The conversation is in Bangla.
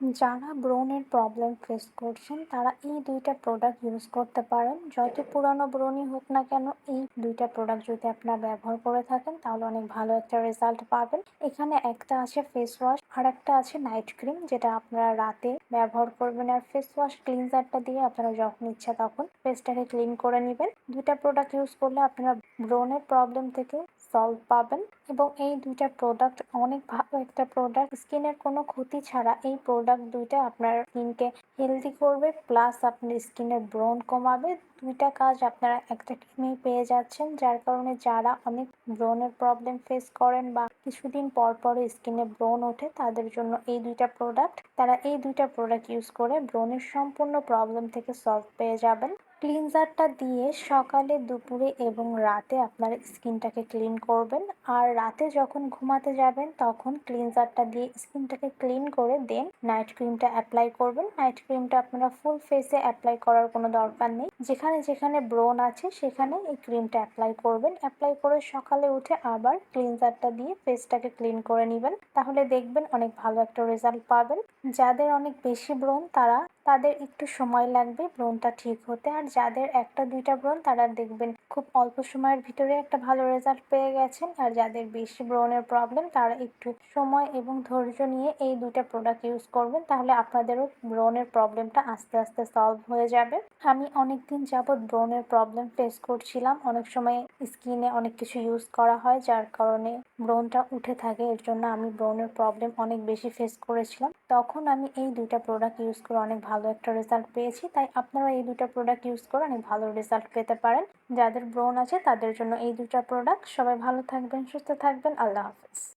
যারা ব্রণের প্রবলেম ফেস করছেন, তারা এই দুইটা প্রোডাক্ট ইউজ করতে পারেন। যত পুরানো ব্রণই হোক না কেন, এই দুইটা প্রোডাক্ট যদি আপনারা ব্যবহার করে থাকেন, তাহলে অনেক ভালো একটা রেজাল্ট পাবেন। এখানে একটা আছে ফেস ওয়াশ আর একটা আছে নাইট ক্রিম যেটা আপনারা রাতে ব্যবহার করবেন। আর ফেস ওয়াশ ক্লিনজারটা দিয়ে আপনারা যখন ইচ্ছা তখন ফেসটাকে ক্লিন করে নেবেন। দুইটা প্রোডাক্ট ইউজ করলে আপনারা ব্রণের প্রবলেম থেকে সলভ পাবেন। এবং এই দুইটা প্রোডাক্ট অনেক ভালো একটা প্রোডাক্ট স্কিনের কোনো ক্ষতি ছাড়া এই প্রোডাক্ট দুইটা আপনার স্কিনকে হেলদি করবে প্লাস আপনার স্কিনের ব্রণ কমাবে। দুইটা কাজ আপনারা একটা ক্রিমেই পেয়ে যাচ্ছেন, যার কারণে যারা অনেক ব্রণের প্রবলেম ফেস করেন বা কিছুদিন পর পর স্কিনে ব্রণ ওঠে, তাদের জন্য এই দুইটা প্রোডাক্ট তারা এই দুইটা প্রোডাক্ট ইউজ করে ব্রণের সম্পূর্ণ প্রবলেম থেকে সলভ পেয়ে যাবেন। ক্লিনজারটা দিয়ে সকালে, দুপুরে এবং রাতে আপনার স্কিনটাকে ক্লিন করবেন। আর রাতে যখন ঘুমাতে যাবেন, তখন ক্লিনজারটা দিয়ে স্কিনটাকে ক্লিন করে দেন। নাইট ক্রিমটা অ্যাপ্লাই করবেন। নাইট ক্রিমটা আপনারা ফুল ফেসে অ্যাপ্লাই করার কোনো দরকার নেই। যেখানে যেখানে ব্রণ আছে, সেখানে এই ক্রিমটা অ্যাপ্লাই করবেন। অ্যাপ্লাই করে সকালে উঠে আবার ক্লিনজারটা দিয়ে ফেসটাকে ক্লিন করে নেবেন। তাহলে দেখবেন অনেক ভালো একটা রেজাল্ট পাবেন। যাদের অনেক বেশি ব্রণ তারা তাদের একটু সময় লাগবে ব্রণটা ঠিক হতে। আর যাদের একটা, দুইটা ব্রণ তারা দেখবেন খুব অল্প সময়ের ভিতরে একটা ভালো রেজাল্ট পেয়ে গেছেন। আর যাদের বেশি ব্রণের প্রবলেম তারা একটু সময় এবং ধৈর্য নিয়ে এই দুইটা প্রোডাক্ট ইউজ করবেন, তাহলে আপনাদেরও ব্রণের প্রবলেমটা আস্তে আস্তে সলভ হয়ে যাবে। আমি অনেক দিন যাবৎ ব্রণের প্রবলেম ফেস করছিলাম। অনেক সময় স্কিনে অনেক কিছু ইউজ করা হয়, যার কারণে ব্রণটা উঠে থাকে। এর জন্য আমি ব্রণের প্রবলেম অনেক বেশি ফেস করেছিলাম। তখন আমি এই দুইটা প্রোডাক্ট ইউজ করে অনেক ভালো একটা রেজাল্ট পেয়েছি, তাই আপনারা এই দুটো প্রোডাক্ট ইউজ করে অনেক ভালো রেজাল্ট পেতে পারেন। যাদের ব্রণ আছে তাদের জন্য এই দুটা প্রোডাক্ট সবাই ভালো থাকবেন, সুস্থ থাকবেন। আল্লাহ হাফিজ।